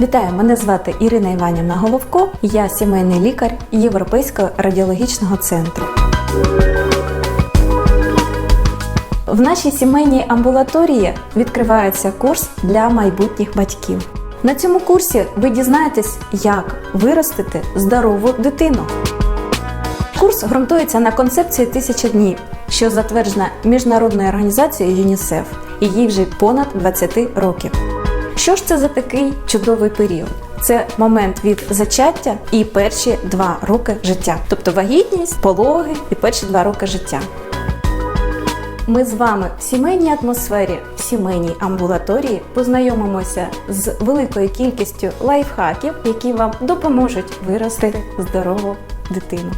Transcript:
Вітаю, мене звати Ірина Іванівна Головко. Я сімейний лікар Європейського радіологічного центру. В нашій сімейній амбулаторії відкривається курс для майбутніх батьків. На цьому курсі ви дізнаєтесь, як виростити здорову дитину. Курс ґрунтується на концепції тисяча днів, що затверджена міжнародною організацією ЮНІСЕФ, і їй вже понад 20 років. Що ж це за такий чудовий період? Це момент від зачаття і перші два роки життя, тобто вагітність, пологи і перші два роки життя. Ми з вами в сімейній атмосфері, в сімейній амбулаторії познайомимося з великою кількістю лайфхаків, які вам допоможуть виростити здорову дитину.